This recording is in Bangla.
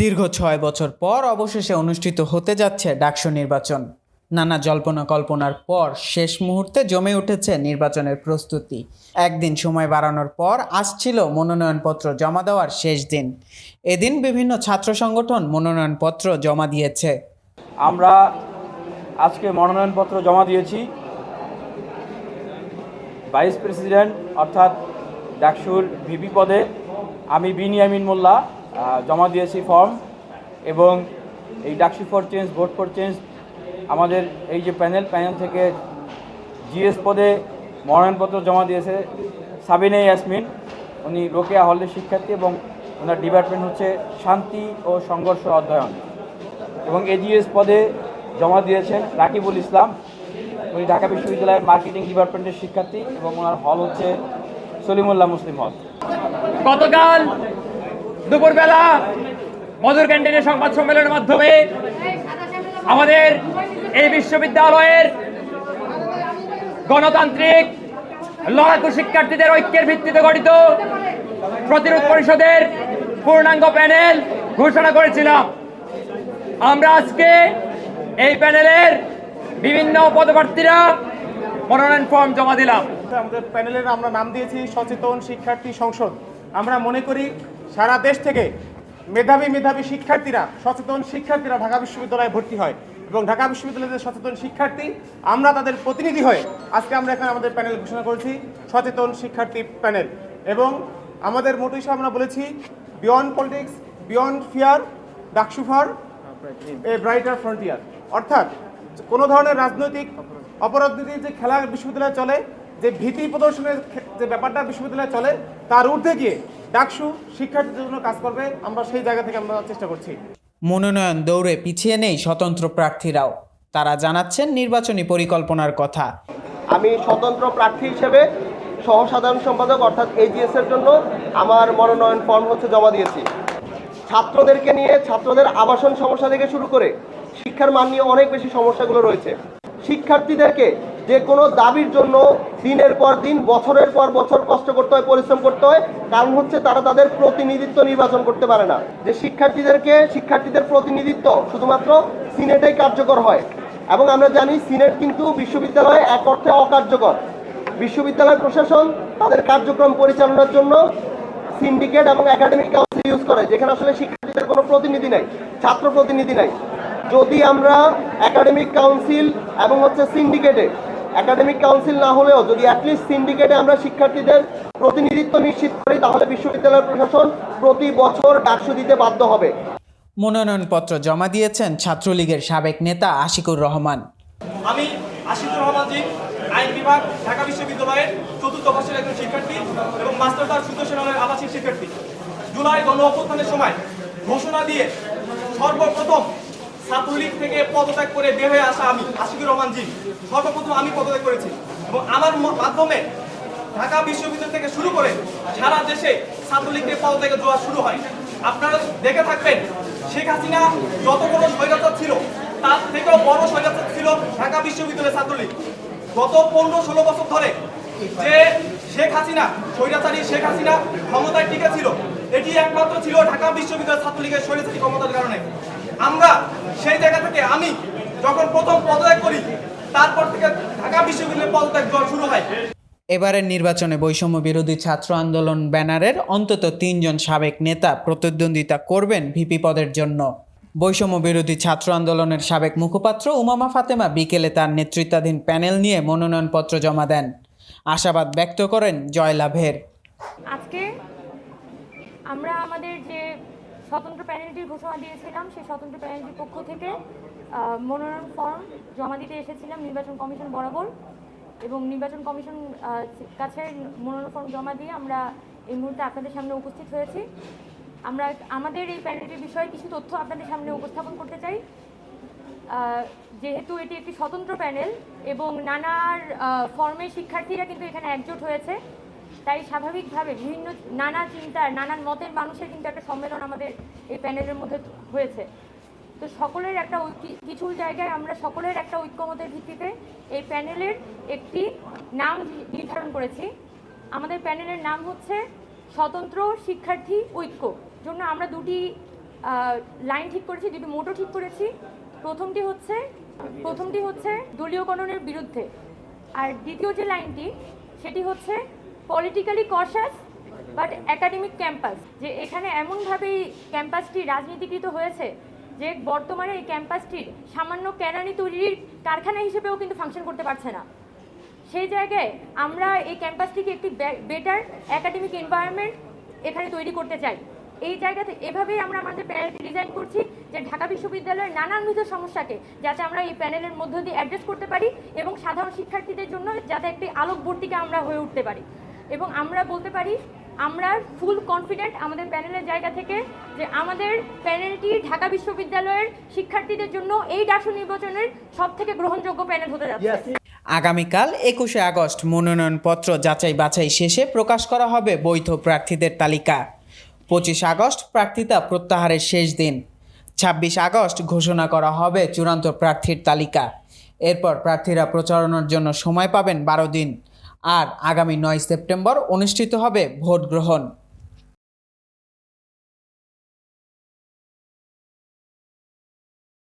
দীর্ঘ ছয় বছর পর অবশেষে অনুষ্ঠিত হতে যাচ্ছে ডাকসু নির্বাচন। নানা জল্পনা কল্পনার পর শেষ মুহূর্তে জমে উঠেছে নির্বাচনের প্রস্তুতি। একদিন সময় বাড়ানোর পর আসছিল মনোনয়নপত্র জমা দেওয়ার শেষ দিন। এদিন বিভিন্ন ছাত্র সংগঠন মনোনয়নপত্র জমা দিয়েছে। আমরা আজকে মনোনয়নপত্র জমা দিয়েছি। ভাইস প্রেসিডেন্ট অর্থাৎ ডাকসুর ভিপি পদে আমি বিনিয়ামিন মোল্লা জমা দিয়েছি ফর্ম এবং এই DUCSU for change vote for change আমাদের এই যে প্যানেল প্যানেল থেকে জিএস পদে মনোনয়নপত্র জমা দিয়েছে সাবিনে ইয়াসমিন। উনি রোকেয়া হলের শিক্ষার্থী এবং ওনার ডিপার্টমেন্ট হচ্ছে শান্তি ও সংঘর্ষ অধ্যয়ন। এবং এজিএস পদে জমা দিয়েছেন রাকিবুল ইসলাম। উনি ঢাকা বিশ্ববিদ্যালয়ের মার্কেটিং ডিপার্টমেন্টের শিক্ষার্থী এবং ওনার হল হচ্ছে সলিমুল্লাহ মুসলিম হল গতকাল দুপুরবেলা মধুর ক্যান্টিনের সংবাদ সম্মেলনের মাধ্যমে আমাদের এই বিশ্ববিদ্যালয়ের গণতান্ত্রিক লড়াকু শিক্ষার্থীদের ঐক্যের ভিত্তিতে গঠিত প্রতিরোধ পরিষদের পূর্ণাঙ্গ প্যানেল ঘোষণা করেছিলাম। আমরা আজকে এই প্যানেলের বিভিন্ন পদপ্রার্থীরা মনোনয়ন ফর্ম জমা দিলাম। আমাদের প্যানেলের আমরা নাম দিয়েছি সচেতন শিক্ষার্থী সংসদ। আমরা মনে করি সারা দেশ থেকে মেধাবী মেধাবী শিক্ষার্থীরা, সচেতন শিক্ষার্থীরা ঢাকা বিশ্ববিদ্যালয়ে ভর্তি হয় এবং ঢাকা বিশ্ববিদ্যালয়ের যে সচেতন শিক্ষার্থী, আমরা তাদের প্রতিনিধি হয়ে আজকে আমরা এখানে আমাদের প্যানেল ঘোষণা করেছি, সচেতন শিক্ষার্থী প্যানেল এবং আমাদের মোট হিসাবে আমরা বলেছি beyond politics beyond fear DUCSU for a brighter frontier অর্থাৎ কোনো ধরনের রাজনৈতিক অপরাজনৈতিক যে খেলা বিশ্ববিদ্যালয়ে চলে, যে ভীতি প্রদর্শনের যে ব্যাপারটা বিশ্ববিদ্যালয়ে চলে, তার ঊর্ধ্বে গিয়ে ডাকসু শিক্ষার্থীদের জন্য কাজ করবে। আমরা সেই জায়গা থেকে আমরা চেষ্টা করছি। মনোনয়ন দৌড়ে পিছিয়ে নেই স্বতন্ত্র প্রার্থীরাও। তারা জানাচ্ছেন নির্বাচনী পরিকল্পনার কথা। আমি স্বতন্ত্র প্রার্থী হিসেবে সহসাধারণ সম্পাদক অর্থাৎ এজিএস এর জন্য আমার মনোনয়ন ফর্ম হচ্ছে জমা দিয়েছি। ছাত্রদেরকে নিয়ে ছাত্রদের আবাসন সমস্যা থেকে শুরু করে শিক্ষার মান নিয়ে অনেক বেশি সমস্যাগুলো রয়েছে। শিক্ষার্থীদেরকে যে কোনো দাবির জন্য দিনের পর দিন, বছরের পর বছর কষ্ট করতে হয়, পরিশ্রম করতে হয়। কারণ হচ্ছে তারা তাদের প্রতিনিধিত্ব নির্বাচন করতে পারে না। যে শিক্ষার্থীদেরকে শিক্ষার্থীদের প্রতিনিধিত্ব শুধুমাত্র সিনেটেই কার্যকর হয়। এবং আমরা জানি সিনেট কিন্তু বিশ্ববিদ্যালয়ে এক অর্থে অকার্যকর। বিশ্ববিদ্যালয় প্রশাসন তাদের কার্যক্রম পরিচালনার জন্য সিন্ডিকেট এবং একাডেমিক কাউন্সিল ইউজ করে, যেখানে আসলে শিক্ষার্থীদের কোনো প্রতিনিধি নাই, ছাত্র প্রতিনিধি নাই। যদি আমরা একাডেমিক কাউন্সিল এবং হচ্ছে সিন্ডিকেটে একাডেমিক কাউন্সিল না হলেও যদি অ্যাটলিস্ট সিন্ডিকেটে আমরা শিক্ষার্থীদের প্রতিনিধিত্ব নিশ্চিত করি তাহলে বিশ্ববিদ্যালয় প্রশাসন প্রতি বছর ডাকসু দিতে বাধ্য হবে। মনোনয়নপত্র জমা দিয়েছেন ছাত্রলীগের সাবেক নেতা আশিকুর রহমান। আমি আশিকুর রহমান জি আইন বিভাগ ঢাকা বিশ্ববিদ্যালয়ের চতুর্থ বর্ষের একজন শিক্ষার্থী এবং মাস্টার তার সুন্দর আবাসিক শিক্ষার্থী। জুলাই গণ অভ্যুত্থানের সময় ঘোষণা দিয়ে সর্বপ্রথম ছাত্রলীগ থেকে পদত্যাগ করে বের হয়ে আসা আমি, আশিকুর রহমান জি। সর্বপ্রথম আমি পদত্যাগ করেছি। এবং আমার মাধ্যমে ঢাকা বিশ্ববিদ্যালয় থেকে শুরু করে সারা দেশে ছাত্রলীগকে পদত্যাগের জোয়ার শুরু হয়। আপনারা দেখে থাকবেন, শেখ হাসিনা যত বড় স্বৈরাচার ছিল, তার থেকেও বড় স্বৈরাচার ছিল ঢাকা বিশ্ববিদ্যালয়ের ছাত্রলীগ। গত পনেরো ষোলো বছর ধরে যে শেখ হাসিনা, স্বৈরাচারী শেখ হাসিনা ক্ষমতায় টিকে ছিল, এটি একমাত্র ছিল ঢাকা বিশ্ববিদ্যালয় ছাত্রলীগের স্বৈরাচারী ক্ষমতার কারণে। আমরা সেই জায়গা থেকে আমি যখন প্রথম পদত্যাগ করি তারপর থেকে ঢাকা বিশ্ববিদ্যালয়ের পদত্যাগ শুরু হয়। এবারের নির্বাচনে বৈষম্য বিরোধী ছাত্র আন্দোলন ব্যানারের অন্তত তিনজন সাবেক নেতা প্রতিদ্বন্দ্বিতা করবেন ভিপি পদের জন্য। বৈষম্য বিরোধী ছাত্র আন্দোলনের সাবেক মুখপাত্র উমামা ফাতেমা বিকেলে তার নেতৃত্বাধীন প্যানেল নিয়ে মনোনয়নপত্র জমা দেন। আশাবাদ ব্যক্ত করেন জয়লাভের। আজকে আমরা আমাদের যে স্বতন্ত্র প্যানেলটির ঘোষণা দিয়েছিলাম। সেই স্বতন্ত্র প্যানেলটির পক্ষ থেকে মনোনয়ন ফর্ম জমা দিতে এসেছিলাম নির্বাচন কমিশন বরাবর। এবং নির্বাচন কমিশন কাছে মনোনয়ন ফর্ম জমা দিয়ে আমরা এই মুহূর্তে আপনাদের সামনে উপস্থিত হয়েছি। আমরা, আমাদের এই প্যানেলটির বিষয়ে কিছু তথ্য আপনাদের সামনে উপস্থাপন করতে চাই। যেহেতু এটি একটি স্বতন্ত্র প্যানেল এবং নানার ফর্মের শিক্ষার্থীরা কিন্তু এখানে একজোট হয়েছে তাই স্বাভাবিকভাবে বিভিন্ন নানা চিন্তার নানান মতের মানুষের কিন্তু একটা সম্মেলন আমাদের এই প্যানেলের মধ্যে হয়েছে। তো সকলের একটা কিছু জায়গায় আমরা সকলের একটা ঐক্যমতের ভিত্তিতে এই প্যানেলের একটি নাম নির্ধারণ করেছি। আমাদের প্যানেলের নাম হচ্ছে স্বতন্ত্র শিক্ষার্থী ঐক্য। জন্য আমরা দুটি লাইন ঠিক করেছি, দুটি মোটো ঠিক করেছি। প্রথমটি হচ্ছে প্রথমটি হচ্ছে দলীয়করণের বিরুদ্ধে। আর দ্বিতীয় যে লাইনটি, সেটি হচ্ছে politically conscious but academic campus যে এখানে এমনভাবেই ক্যাম্পাসটি রাজনীতিকৃত হয়েছে যে বর্তমানে এই ক্যাম্পাসটির সামান্য কেরানি তৈরির কারখানা হিসেবেও কিন্তু ফাংশন করতে পারছে না। সেই জায়গায় আমরা এই ক্যাম্পাসটিকে একটি বেটার একাডেমিক এনভায়রনমেন্ট এখানে তৈরি করতে চাই। এই জায়গাতে এভাবেই আমরা আমাদের প্যানেলটি ডিজাইন করছি যে ঢাকা বিশ্ববিদ্যালয়ের নানানবিধ সমস্যাকে যাতে আমরা এই প্যানেলের মধ্য দিয়ে অ্যাড্রেস করতে পারি এবং সাধারণ শিক্ষার্থীদের জন্য যাতে একটি আলোকবর্তিকা আমরা হয়ে উঠতে পারি। এবং আমরা বলতে পারি আমরা ফুল কনফিডেন্ট আমাদের প্যানেলের জায়গা থেকে যে আমাদের প্যানেলটি ঢাকা বিশ্ববিদ্যালয়ের শিক্ষার্থীদের জন্য এই ডাকসু নির্বাচনের সব থেকে গ্রহণযোগ্য প্যানেল হতে যাচ্ছে। আগামীকাল একুশে আগস্ট মনোনয়নপত্র যাচাই বাছাই শেষে প্রকাশ করা হবে বৈধ প্রার্থীদের তালিকা। পঁচিশ আগস্ট প্রার্থিতা প্রত্যাহারের শেষ দিন। ছাব্বিশ আগস্ট ঘোষণা করা হবে চূড়ান্ত প্রার্থীর তালিকা। এরপর প্রার্থীরা প্রচারণার জন্য সময় পাবেন বারো দিন। আর আগামী নয় সেপ্টেম্বর অনুষ্ঠিত হবে ভোট গ্রহণ